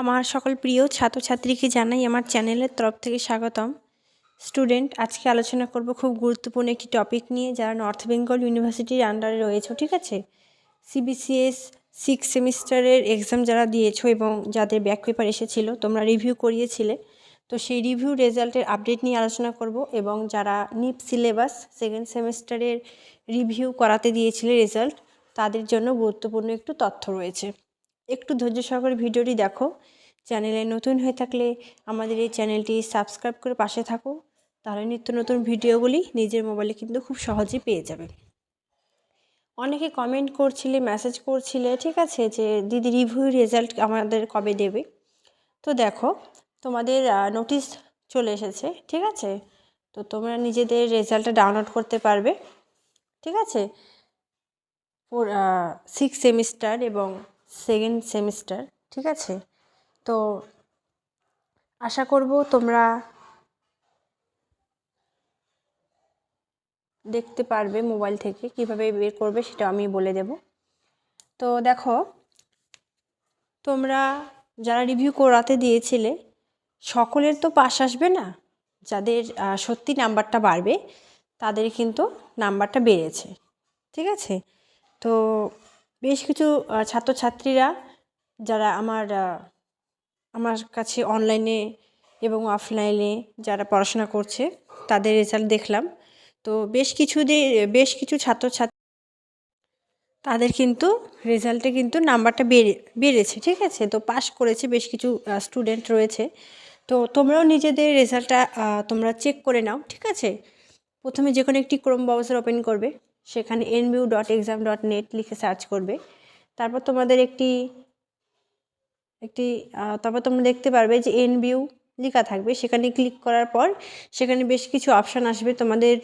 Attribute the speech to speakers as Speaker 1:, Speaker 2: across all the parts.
Speaker 1: আমার সকল প্রিয় ছাত্রছাত্রীকে জানাই আমার চ্যানেলের তরফ থেকে স্বাগতম। স্টুডেন্ট, আজকে আলোচনা করব খুব গুরুত্বপূর্ণ একটি টপিক নিয়ে যারা নর্থ বেঙ্গল ইউনিভার্সিটির আন্ডারে রয়েছে, ঠিক আছে? সিবিসিএস সিক্স সেমিস্টারের এক্সাম যারা দিয়েছ এবং যাদের ব্যাক পেপার এসেছিল, তোমরা রিভিউ করিয়েছিলে। তো সেই রিভিউ রেজাল্টের আপডেট নিয়ে আলোচনা করব এবং যারা নিপ সিলেবাস সেকেন্ড সেমিস্টারের রিভিউ করাতে দিয়েছিলে রেজাল্ট তাদের জন্য গুরুত্বপূর্ণ একটু তথ্য রয়েছে। একটু ধৈর্য সহকারে ভিডিওটি দেখো। চ্যানেলে নতুন হয়ে থাকলে আমাদের এই চ্যানেলটি সাবস্ক্রাইব করে পাশে থাকো। তাহলে নিত্য নতুন ভিডিওগুলি নিজের মোবাইলে কিন্তু খুব সহজেই পেয়ে যাবে। অনেকে কমেন্ট করছিলে মেসেজ করছিলে, ঠিক আছে? যে, দিদি রিভিউ রেজাল্ট আমাদের কবে দেবে? তো দেখো, তোমাদের নোটিশ চলে এসেছে, ঠিক আছে? তো তোমরা নিজেদের রেজাল্টটা ডাউনলোড করতে পারবে, ঠিক আছে? সিক্স সেমিস্টার এবং সেকেন্ড সেমিস্টার ঠিক আছে? তো আশা করব তোমরা দেখতে পারবে মোবাইল থেকে কীভাবে বের করবে সেটা আমি বলে দেব। তো দেখো, তোমরা যারা রিভিউ করাতে দিয়েছিলে, সকলের তো পাশ আসবে না? যাদের সত্যি নাম্বারটা বাড়বে, তাদের কিন্তু নাম্বারটা বেড়েছে, ঠিক আছে? তো বেশ কিছু ছাত্রছাত্রীরা যারা আমার আমার কাছে অনলাইনে এবং অফলাইনে যারা পড়াশোনা করছে, তাদের রেজাল্ট দেখলাম। তো বেশ কিছু বেশ কিছু ছাত্রছাত্রী তাদের কিন্তু রেজাল্টে কিন্তু নাম্বারটা বেড়ে, বেড়েছে, ঠিক আছে? তো পাশ করেছে বেশ কিছু স্টুডেন্ট রয়েছে। তো তোমরাও নিজেদের রেজাল্টটা তোমরা চেক করে নাও, ঠিক আছে? প্রথমে যে কোনো একটি ক্রোম ব্রাউজার ওপেন করবে। সেখানে NBU dot exam dot net লিখে সার্চ করবে। তারপর তোমাদের একটি একটি তারপর তোমরা দেখতে পারবে যে এনবিউ লেখা থাকবে। সেখানে ক্লিক করার পর সেখানে বেশ কিছু অপশান আসবে তোমাদের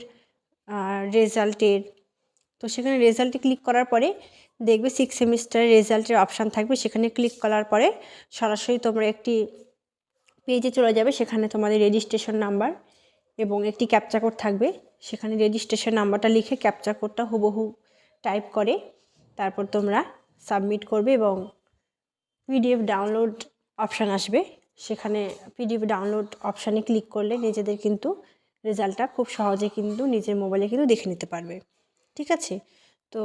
Speaker 1: রেজাল্টের তো সেখানে রেজাল্টে ক্লিক করার পরে দেখবে সিক্স সেমিস্টারের রেজাল্টের অপশান থাকবে। সেখানে ক্লিক করার পরে সরাসরি তোমরা একটি পেজে চলে যাবে। সেখানে তোমাদের রেজিস্ট্রেশন নাম্বার এবং একটি ক্যাপচা কোড থাকবে। সেখানে রেজিস্ট্রেশন নাম্বারটা লিখে ক্যাপচার কোডটা হুবহু টাইপ করে, তারপর তোমরা সাবমিট করবে এবং পিডিএফ ডাউনলোড অপশান আসবে। সেখানে পিডিএফ ডাউনলোড অপশানে ক্লিক করলে নিজেদের কিন্তু রেজাল্টটা খুব সহজে কিন্তু নিজের মোবাইলে কিন্তু দেখে নিতে পারবে। ঠিক আছে? তো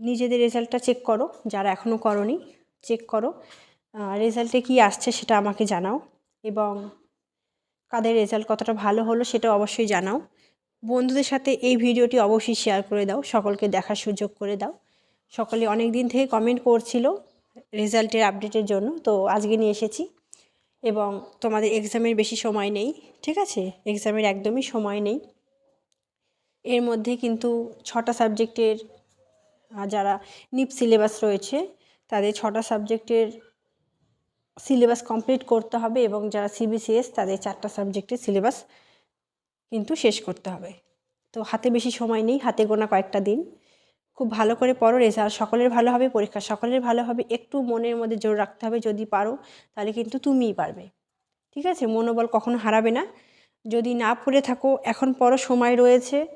Speaker 1: নিজেদের রেজাল্টটা চেক করো, যারা এখনও করনি চেক করো। রেজাল্টে কি আসছে সেটা আমাকে জানাও এবং কাদের রেজাল্ট কতটা ভালো হলো সেটা অবশ্যই জানাও। বন্ধুদের সাথে এই ভিডিওটি অবশ্যই শেয়ার করে দাও, সকলকে দেখার সুযোগ করে দাও। সকলে অনেক দিন থেকে কমেন্ট করছিল রেজাল্টের আপডেটের জন্য, তো আজকে নিয়ে এসেছি। এবং তোমাদের এক্সামের বেশি সময় নেই, ঠিক আছে? এক্সামের একদমই সময় নেই। এর মধ্যে কিন্তু ছটা সাবজেক্টের যারা নিপ সিলেবাস রয়েছে, তাদের ছটা সাবজেক্টের সিলেবাস কমপ্লিট করতে হবে এবং যারা সিবিসিএস তাদের চারটা সাবজেক্টের সিলেবাস কিন্তু শেষ করতে হবে। তো হাতে বেশি সময় নেই, হাতে গোনা কয়েকটা দিন। খুব ভালো করে পড়ো, রেজাল্ট সকলের ভালো হবে, পরীক্ষা সকলের ভালো হবে। একটু মনের মধ্যে জোর রাখতে হবে, যদি পারো তাহলে কিন্তু তুমিই পারবে। ঠিক আছে? মনোবল কখনো হারাবে না। যদি না পড়ে থাকো, এখন পড়ো, সময় রয়েছে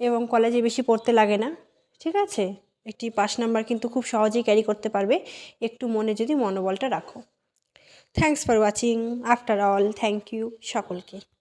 Speaker 1: এবং কলেজে বেশি পড়তে লাগে না। ঠিক আছে? একটি পাস নাম্বার কিন্তু খুব সহজেই ক্যারি করতে পারবে। একটু মনে যদি মনোবলটা রাখো। Thanks for watching after all thank you সকলকে।